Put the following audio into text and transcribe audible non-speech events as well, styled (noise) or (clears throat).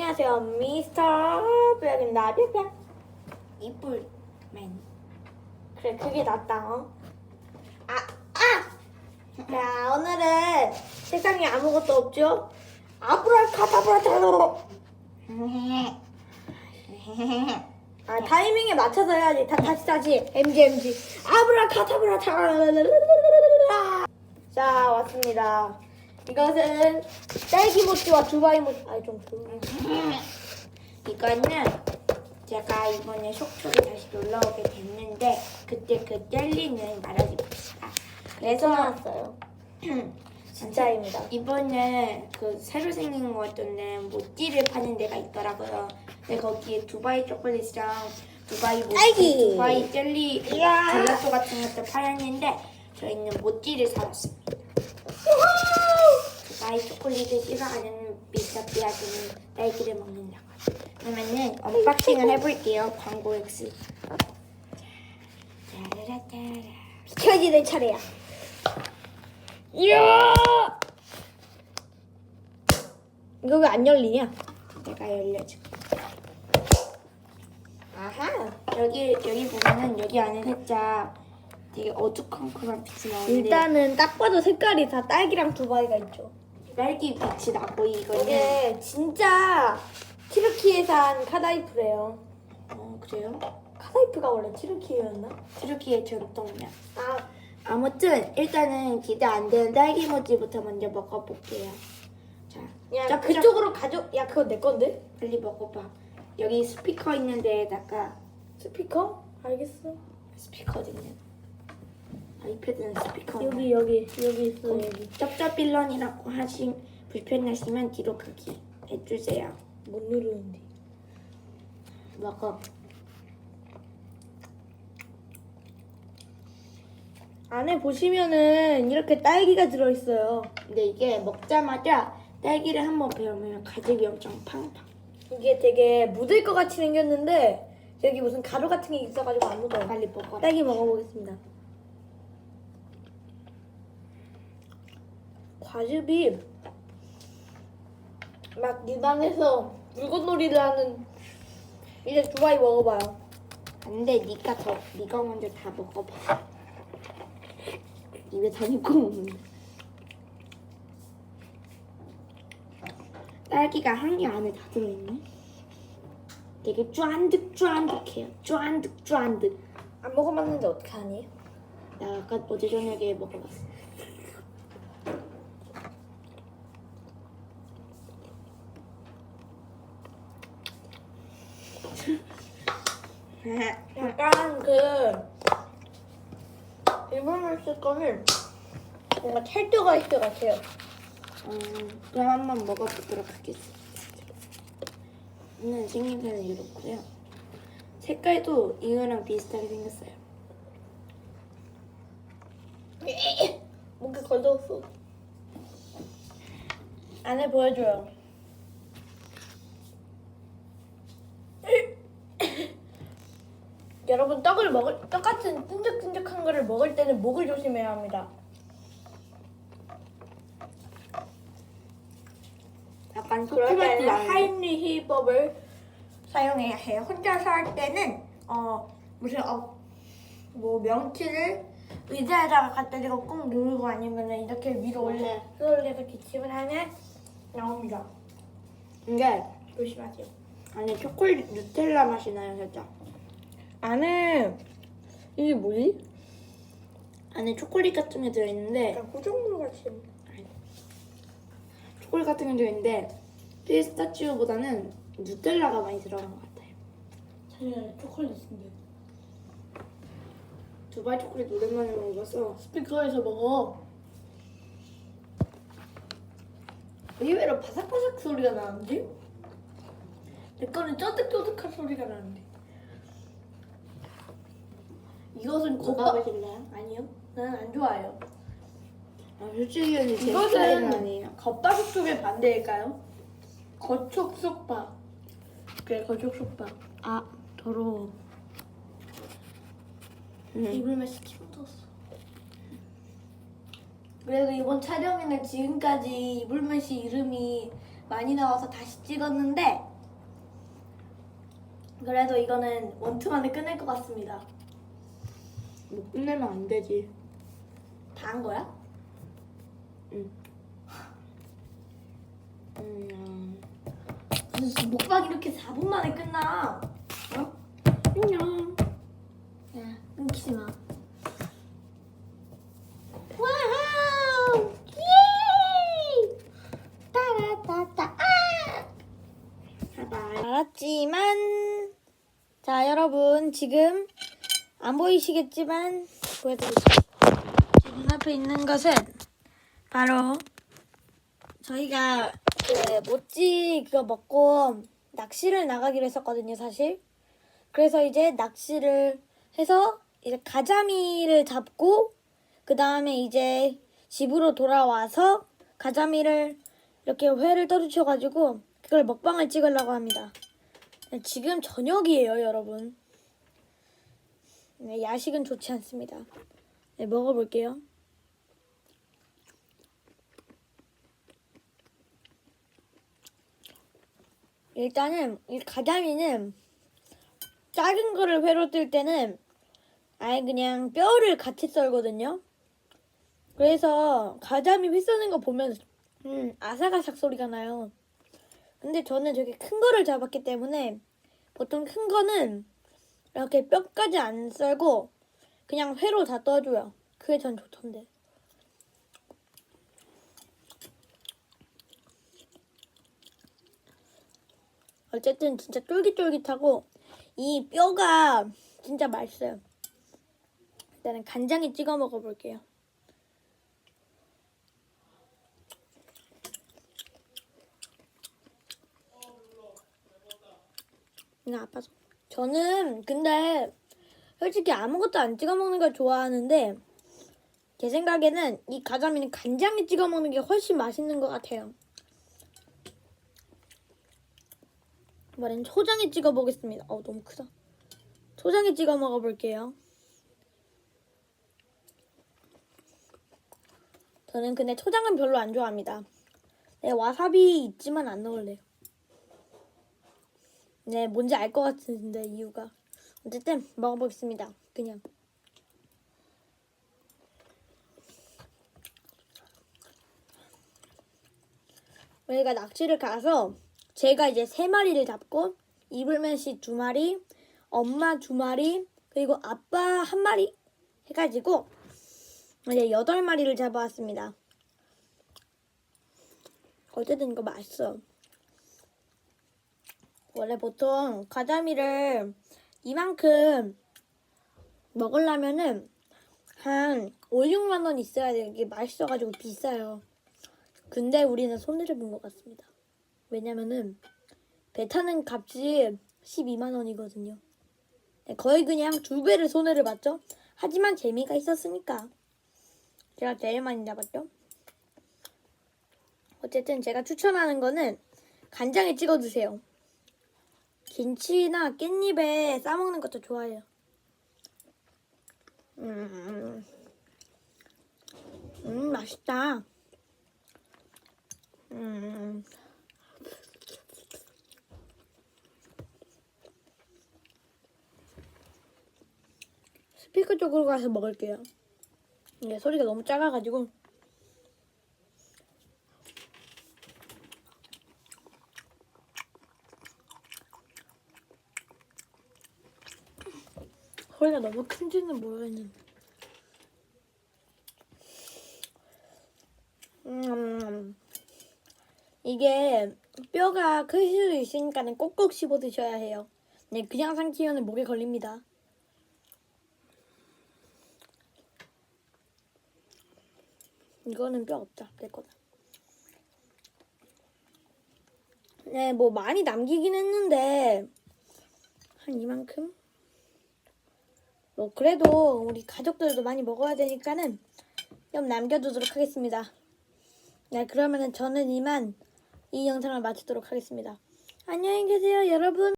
안녕하세요, 미스터 뼈입니다. 뼈뼈. 이불맨 그래, 그게 낫다. 어? 아, 아! 자, 오늘은 세상에 아무것도 없죠? 아브라카다브라타로. 아, 타이밍에 맞춰서 해야지. 다, 다시, 다시. MG, MG. 아브라카다브라타라. 자, 왔습니다. 이것은 딸기 모찌와 두바이 모찌. 아, 좀 조용히. 이거는 제가 이번에 속초에 다시 놀러 오게 됐는데 그때 그 젤리는 말하지 맙시다 그래서 나왔어요. (clears throat) 진짜입니다. 이번에 그 새로 생긴 거 같던데 모찌를 파는 데가 있더라고요 근데 거기에 두바이 초콜릿이랑 두바이 모찌, 딸기. 두바이 젤리 이야. 젤라또 같은 것도 팔았는데 저희는 모찌를 사왔습니다 두바이 초콜릿을 싫어하는 미스터피아들은 딸기를 먹는다고 그러면은 언박싱을 해볼게요 광고 X 내 차례야. 이야! 이거 왜 안 열리냐? 내가 열려줄게 아하. 여기 여기 보면은 여기 안에 살짝 되게 어두컴컴한 빛이 나오는데 일단은 딱 봐도 색깔이 다 딸기랑 두바이가 있죠. 딸기 빛이 나고 이거는 이게 진짜 티르키에산 카다이프래요. 어 그래요? 카다이프가 원래 티르키예였나? 트루키의 전통면 아, 아무튼 일단은 기대 안 되는 딸기 모찌부터 먼저 먹어볼게요 자야 짭짭. 그쪽으로 가져. 야 그거 내 건데? 빨리 먹어봐 여기 스피커 있는 데에다가 스피커? 알겠어. 스피커 어디 있냐 아이패드는 스피커 여기 여기 여기 있어 여기. 쩝쩝빌런이라고 하시 불편하시면 뒤로 가기 해주세요 못 누르는데. 먹어 안에 보시면은 이렇게 딸기가 들어있어요. 근데 이게 먹자마자 딸기를 한번 베으면 가죽이 엄청 팡팡 이게 되게 묻을 것 같이 생겼는데 여기 무슨 가루 같은 게 있어가지고 안 묻어요. 빨리 먹어라 딸기 먹어보겠습니다. 과즙이 막 입안에서 물건놀이를 하는 이제 두바이 먹어봐요. 안돼 니가 더 니가 먼저 다 먹어봐. 입에 다 넣고 먹는다 딸기가 한 개 안에 다 들어있네. 되게 쫀득쫀득해요. 쫀득쫀득. 안 먹어봤는데 어떻게 하니? 나 아까 어제 저녁에 먹어봤어 약간 그 일본을 쓸 거는 뭔가 찰떡 아이스 같아요. 음, 그럼 한번 먹어보도록 하겠습니다. 오늘 생김새는 이렇고요. 색깔도 이거랑 비슷하게 생겼어요. 목에 걸렸어. 안에 보여줘요. 여러분 떡을 먹을 똑같은 찐득찐득한 거를 먹을 때는 목을 조심해야 합니다. 약간 그럴 때는 나요. 하임리히 법을 사용해야 해요. 혼자서 할 때는 어 무슨 어뭐 명치를 의자에다가 갖다 대고 꾹 누르고 아니면 이렇게 위로 올려 네. 올려서 기침을 하면 나옵니다. 이게 조심하세요. 안에 초콜릿 누텔라 맛이 나요, 살짝. 안에 이게 뭐지? 안에 초콜릿 같은 게 들어있는데 약간 구정물 같이. 초콜릿 같은 게 들어있는데 피스타치오보다는 누텔라가 많이 들어간 것 같아요. 사실 초콜릿인데. 두바이 초콜릿 오랜만에 먹어서 스피커에서 먹어. 의외로 바삭바삭 소리가 나는데? 내 거는 쫀득쫀득한 소리가 나는데. 이것은 고바 먹어보실래요? 아니요. 난 안 좋아해요. 아, 솔직히 제 스타일은 이것은 아니에요. 겉바속 쪽의 반대일까요? 겉촉 속바. 그래 겉촉 속바. 아, 더러워. 음. 이불 맛이 침 묻었어. 그래도 이번 촬영에는 지금까지 이불 맛이 이름이 많이 나와서 다시 찍었는데 그래도 이거는 원투 만에 끝낼 것 같습니다. 뭐 끝내면 안 되지. 다 한 거야? 음, 무슨 먹방 이렇게 4분 만에 끝나? 어? 안녕. 야, 끊기지 마. 와우! 예! 따라따따 아! 알았지만 자 여러분 지금 안 보이시겠지만. 제 눈앞에 있는 것은 바로 저희가 그 모찌 그거 먹고 낚시를 나가기로 했었거든요 사실. 그래서 이제 낚시를 해서 이제 가자미를 잡고 그 다음에 이제 집으로 돌아와서 가자미를 이렇게 회를 떠주셔가지고 그걸 먹방을 찍으려고 합니다. 네, 지금 저녁이에요, 여러분. 네, 야식은 좋지 않습니다. 네, 먹어볼게요. 일단은 이 가자미는 작은 거를 회로 뜰 때는 아예 그냥 뼈를 같이 썰거든요. 그래서 가자미 회 써는 거 보면 음, 아삭아삭 소리가 나요. 근데 저는 되게 큰 거를 잡았기 때문에 보통 큰 거는 이렇게 뼈까지 안 썰고 그냥 회로 다 떠줘요. 그게 전 좋던데. 어쨌든 진짜 쫄깃쫄깃하고 이 뼈가 진짜 맛있어요. 일단은 간장에 찍어 먹어볼게요. 그냥 아파서. 저는 근데 솔직히 아무것도 안 찍어 먹는 걸 좋아하는데 제 생각에는 이 가자미는 간장에 찍어 먹는 게 훨씬 맛있는 것 같아요. 이번엔 초장에 찍어 보겠습니다. 어 너무 크다. 초장에 찍어 먹어볼게요. 저는 근데 초장은 별로 안 좋아합니다. 네, 와사비 있지만 안 넣을래요. 네, 뭔지 알 것 같은데 이유가. 어쨌든 먹어보겠습니다. 그냥. 저희가 낚시를 가서 제가 이제 세 마리를 잡고 이불맨 씨 두 마리, 엄마 두 마리, 그리고 아빠 한 마리 해가지고 이제 여덟 마리를 잡아왔습니다. 어쨌든 이거 맛있어. 원래 보통 가자미를 이만큼 먹으려면은 한 5, 6만 원 있어야 돼요. 이게 맛있어가지고 비싸요. 근데 우리는 손해를 본 것 같습니다. 왜냐면은 배 타는 값이 12만 원이거든요. 네, 거의 그냥 두 배를 손해를 봤죠. 하지만 재미가 있었으니까 제가 제일 많이 잡았죠. 어쨌든 제가 추천하는 거는 간장에 찍어 드세요. 김치나 깻잎에 싸먹는 것도 좋아해요. 음, 음 맛있다. 음. 스피커 쪽으로 가서 먹을게요. 이게 소리가 너무 작아가지고. 소리가 너무 큰지는 모르겠는데. 음, 이게 뼈가 클 수도 있으니까 는 꼭꼭 씹어 드셔야 해요. 네, 그냥 삼키면 목에 걸립니다. 이거는 뼈 없다. 내 거다. 네, 뭐 많이 남기긴 했는데 한 이만큼? 뭐 그래도 우리 가족들도 많이 먹어야 되니까는 좀 남겨두도록 하겠습니다. 네, 그러면은 저는 이만 이 영상을 마치도록 하겠습니다. 안녕히 계세요, 여러분.